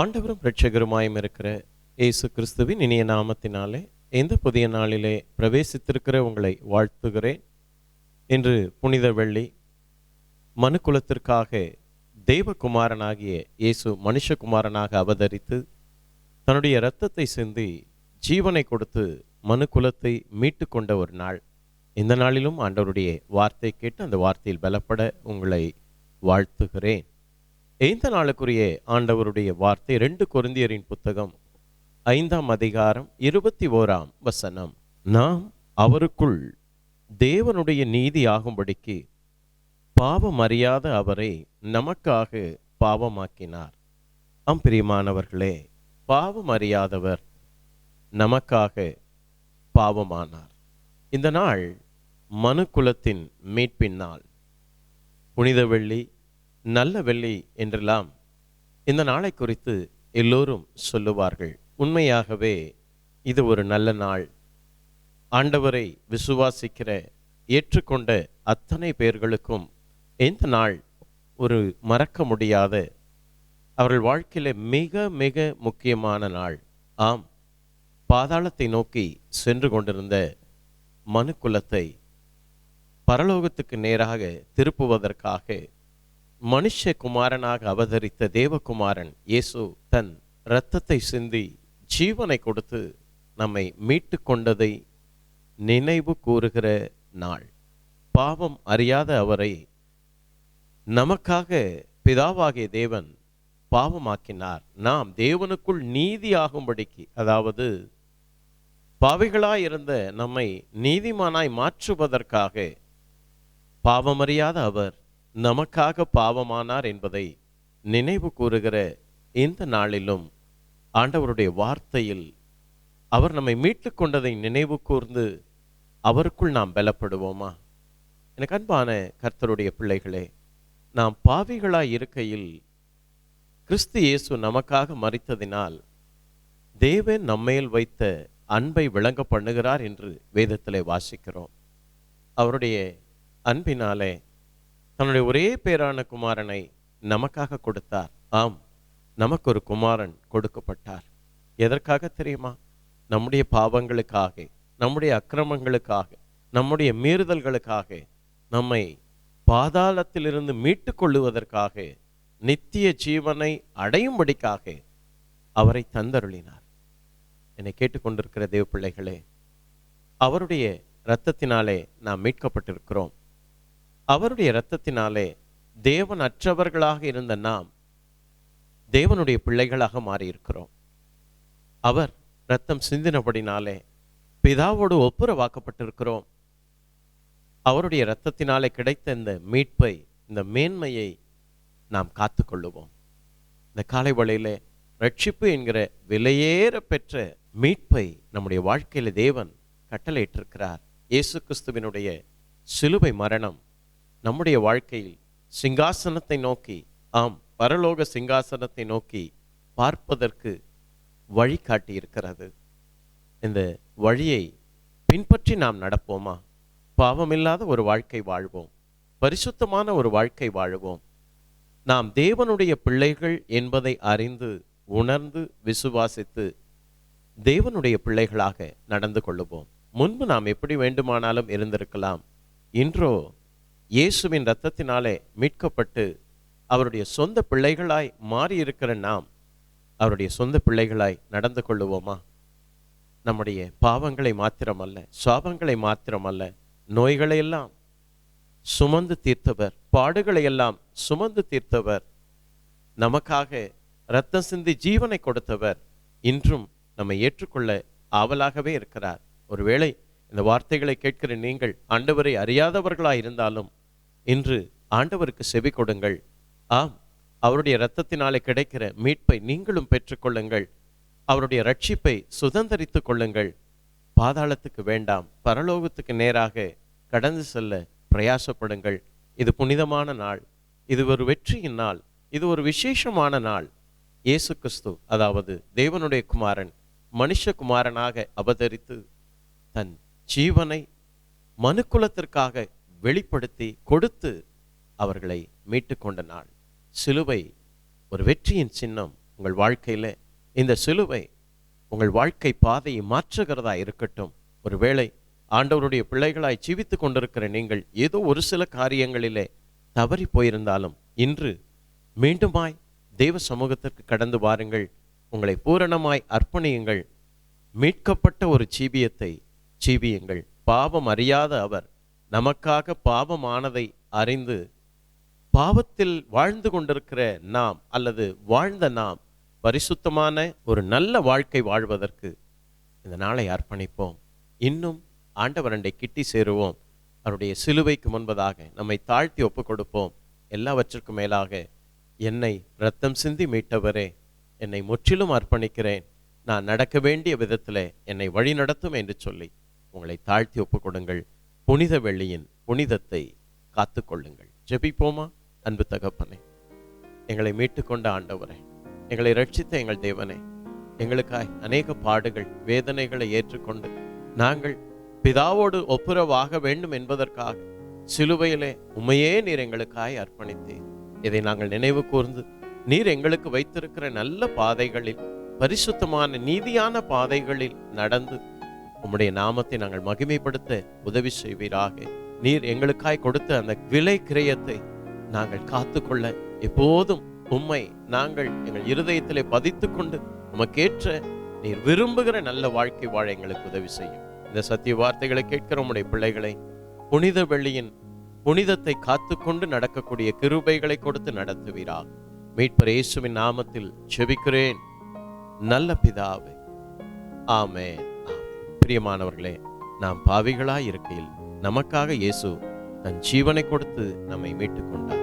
ஆண்டவரும் இரட்சகருமாயும் இருக்கிற இயேசு கிறிஸ்துவின் இனிய நாமத்தினாலே இந்த புதிய நாளிலே பிரவேசித்திருக்கிற உங்களை வாழ்த்துகிறேன். இன்று புனித வெள்ளி மனுக்குலத்திற்காக தெய்வகுமாரனாகிய இயேசு மனுஷகுமாரனாக அவதரித்து தன்னுடைய இரத்தத்தை சிந்தி ஜீவனை கொடுத்து மனுக்குலத்தை மீட்டு கொண்ட ஒரு நாள். இந்த நாளிலும் ஆண்டவருடைய வார்த்தை கேட்டு அந்த வார்த்தையில் பலப்பட உங்களை வாழ்த்துகிறேன். இந்த நாளுக்குரிய ஆண்டவருடைய வார்த்தை ரெண்டு குருந்தியரின் புத்தகம் ஐந்தாம் அதிகாரம் இருபத்தி ஓராம் வசனம். நாம் அவருக்குள் தேவனுடைய நீதி ஆகும்படிக்கு பாவம் அறியாத அவரை நமக்காக பாவமாக்கினார். ஆம் பிரியமானவர்களே பாவம் அறியாதவர் நமக்காக பாவமானார். இந்த நாள் மனுக்குலத்தின் மீட்பின் நாள். புனித வெள்ளி நல்ல வெள்ளி என்றெல்லாம் இந்த நாளை குறித்து எல்லோரும் சொல்லுவார்கள். உண்மையாகவே இது ஒரு நல்ல நாள். ஆண்டவரை விசுவாசிக்கிற ஏற்றுக்கொண்ட அத்தனை பேர்களுக்கும் இந்த நாள் ஒரு மறக்க முடியாத அவர்கள் வாழ்க்கையில மிக மிக முக்கியமான நாள். ஆம். பாதாளத்தை நோக்கி சென்று கொண்டிருந்த மனுக்குலத்தை பரலோகத்துக்கு நேராக திருப்புவதற்காக மனுஷகுமாரனாக அவதரித்த தேவகுமாரன் இயேசு தன் இரத்தத்தை சிந்தி ஜீவனை கொடுத்து நம்மை மீட்டு கொண்டதை நினைவு கூறுகிற நாள். பாவம் அறியாத அவரை நமக்காக பிதாவாகிய தேவன் பாவமாக்கினார். நாம் தேவனுக்குள் நீதியாகும்படிக்கு அதாவது பாவிகளாயிருந்த நம்மை நீதிமானாய் மாற்றுவதற்காக பாவமறியாத அவர் நமக்காக பாவமானார் என்பதை நினைவு கூறுகிற இந்த நாளிலும் ஆண்டவருடைய வார்த்தையில் அவர் நம்மை மீட்டு கொண்டதை நினைவு கூர்ந்து அவருக்குள் நாம் பலப்படுவோமா? எனக்கு அன்பான கர்த்தருடைய பிள்ளைகளே நாம் பாவிகளாய் இருக்கையில் கிறிஸ்து இயேசு நமக்காக மறித்ததினால் தேவன் நம்மேல் வைத்த அன்பை விளங்க பண்ணுகிறார் என்று வேதத்திலே வாசிக்கிறோம். அவருடைய அன்பினாலே தன்னுடைய ஒரே பேரான குமாரனை நமக்காக கொடுத்தார். ஆம் நமக்கு ஒரு குமாரன் கொடுக்கப்பட்டார். எதற்காக தெரியுமா? நம்முடைய பாவங்களுக்காக நம்முடைய அக்கிரமங்களுக்காக நம்முடைய மீறுதல்களுக்காக நம்மை பாதாளத்திலிருந்து மீட்டு கொள்ளுவதற்காக நித்திய ஜீவனை அடையும்படிக்காக அவரை தந்தருளினார். என்னை கேட்டுக்கொண்டிருக்கிற தேவ பிள்ளைகளே அவருடைய இரத்தத்தினாலே நாம் மீட்கப்பட்டிருக்கிறோம். அவருடைய இரத்தத்தினாலே தேவன் அற்றவர்களாக இருந்த நாம் தேவனுடைய பிள்ளைகளாக மாறியிருக்கிறோம். அவர் இரத்தம் சிந்தினபடினாலே பிதாவோடு ஒப்புரவாக்கப்பட்டிருக்கிறோம். அவருடைய இரத்தத்தினாலே கிடைத்த இந்த மீட்பை இந்த மேன்மையை நாம் காத்துக்கொள்ளுவோம். இந்த காலை வழியிலே ரட்சிப்பு என்கிற விலையேற பெற்ற மீட்பை நம்முடைய வாழ்க்கையில தேவன் கட்டளையிட்டிருக்கிறார். இயேசு கிறிஸ்துவினுடைய சிலுவை மரணம் நம்முடைய வாழ்க்கையில் சிங்காசனத்தை நோக்கி ஆம் பரலோக சிங்காசனத்தை நோக்கி பார்ப்பதற்கு வழி காட்டியிருக்கிறது. இந்த வழியை பின்பற்றி நாம் நடப்போமா? பாவமில்லாத ஒரு வாழ்க்கை வாழ்வோம். பரிசுத்தமான ஒரு வாழ்க்கை வாழ்வோம். நாம் தேவனுடைய பிள்ளைகள் என்பதை அறிந்து உணர்ந்து விசுவாசித்து தேவனுடைய பிள்ளைகளாக நடந்து கொள்ளுவோம். முன்பு நாம் எப்படி வேண்டுமானாலும் இருந்திருக்கலாம். இன்றோ இயேசுவின் இரத்தத்தினாலே மீட்கப்பட்டு அவருடைய சொந்த பிள்ளைகளாய் மாறியிருக்கிற நாம் அவருடைய சொந்த பிள்ளைகளாய் நடந்து கொள்ளுவோமா? நம்முடைய பாவங்களை மாத்திரமல்ல சாபங்களை மாத்திரமல்ல நோய்களை எல்லாம் சுமந்து தீர்த்தவர் பாடுகளை எல்லாம் சுமந்து தீர்த்தவர் நமக்காக இரத்தம் சிந்தி ஜீவனை கொடுத்தவர் இன்றும் நம்மை ஏற்றுக்கொள்ள ஆவலாகவே இருக்கிறார். ஒருவேளை இந்த வார்த்தைகளை கேட்கிற நீங்கள் ஆண்டவரை அறியாதவர்களாய் இருந்தாலும் இன்று ஆண்டவருக்கு செவி கொடுங்கள். ஆம் அவருடைய இரத்தத்தினாலே கிடைக்கிற மீட்பை நீங்களும் பெற்றுக்கொள்ளுங்கள் அவருடைய ரட்சிப்பை சுதந்திரித்து கொள்ளுங்கள். பாதாளத்துக்கு வேண்டாம் பரலோகத்துக்கு நேராக கடந்து செல்ல பிரயாசப்படுங்கள். இது புனிதமான நாள். இது ஒரு வெற்றியின் நாள். இது ஒரு விசேஷமான நாள். இயேசு கிறிஸ்து அதாவது தேவனுடைய குமாரன் மனுஷகுமாரனாக அவதரித்து தன் ஜீவனை மனுக்குலத்திற்காக வெளிப்படுத்தி கொடுத்து அவர்களை மீட்டு கொண்ட நாள். சிலுவை ஒரு வெற்றியின் சின்னம் உங்கள் வாழ்க்கையில். இந்த சிலுவை உங்கள் வாழ்க்கை பாதையை மாற்றுகிறதா இருக்கட்டும். ஒருவேளை ஆண்டவருடைய பிள்ளைகளாய் ஜீவித்து கொண்டிருக்கிற நீங்கள் ஏதோ ஒரு சில காரியங்களிலே தவறி போயிருந்தாலும் இன்று மீண்டுமாய் தெய்வ சமூகத்திற்கு கடந்து வாருங்கள். உங்களை பூரணமாய் அர்ப்பணியுங்கள். மீட்கப்பட்ட ஒரு ஜீவியத்தை ஜீவியுங்கள். பாவம் அறியாத அவர் நமக்காக பாவமானதை அறிந்து பாவத்தில் வாழ்ந்து கொண்டிருக்கிற நாம் அல்லது வாழ்ந்த நாம் பரிசுத்தமான ஒரு நல்ல வாழ்க்கை வாழ்வதற்கு இந்த நாளை அர்ப்பணிப்போம். இன்னும் ஆண்டவரண்டை கிட்டி சேருவோம். அவருடைய சிலுவைக்கு முன்பதாக நம்மை தாழ்த்தி ஒப்பு கொடுப்போம். எல்லாவற்றிற்கும் மேலாக என்னை ரத்தம் சிந்தி மீட்டவரே என்னை முற்றிலும் அர்ப்பணிக்கிறேன். நான் நடக்க வேண்டிய விதத்தில் என்னை வழி நடத்தும் என்று சொல்லி உங்களை தாழ்த்தி ஒப்பு கொடுங்கள். புனித வெள்ளியின் புனிதத்தை காத்து கொள்ளுங்கள் ஜெபிப்போமா? அன்பு தகப்பனே எங்களை மீட்டுக்கொண்ட ஆண்டவரே எங்களை ரட்சித்த எங்கள் தேவனே எங்களுக்காய் அநேக பாடுகள் வேதனைகளை ஏற்றுக்கொண்டு நாங்கள் பிதாவோடு ஒப்புரவாக வேண்டும் என்பதற்காக சிலுவையிலே உமையே நீர் எங்களுக்காய் அர்ப்பணித்தீர். இதை நாங்கள் நினைவு கூர்ந்து நீர் எங்களுக்கு வைத்திருக்கிற நல்ல பாதைகளில் பரிசுத்தமான நீதியான பாதைகளில் நடந்து உம்முடைய நாமத்தை நாங்கள் மகிமைப்படுத்த உதவி செய்வீராக. நீர் எங்களுக்காய் கொடுத்த அந்த விலை கிரயத்தை நாங்கள் காத்துக்கொள்ள எப்போதும் உம்மை நாங்கள் எங்கள் இருதயத்திலே பதித்துக் கொண்டு உமக்கேற்ற நீர் விரும்புகிற நல்ல வாழ்க்கை வாழ எங்களுக்கு உதவி செய்யும். இந்த சத்திய வார்த்தைகளை கேட்கிற உம்முடைய பிள்ளைகளை புனித வெள்ளியின் புனிதத்தை காத்துக்கொண்டு நடக்கக்கூடிய கிருபைகளை கொடுத்து நடத்துவீரா மீட்பர் இயேசுவின் நாமத்தில் செபிக்கிறேன். நல்ல பிதாவே. ஆமேன். பிரியமானவர்களே நாம் பாவிகளாய் இருக்கையில் நமக்காக இயேசு தன் ஜீவனை கொடுத்து நம்மை மீட்டுக் கொண்டார்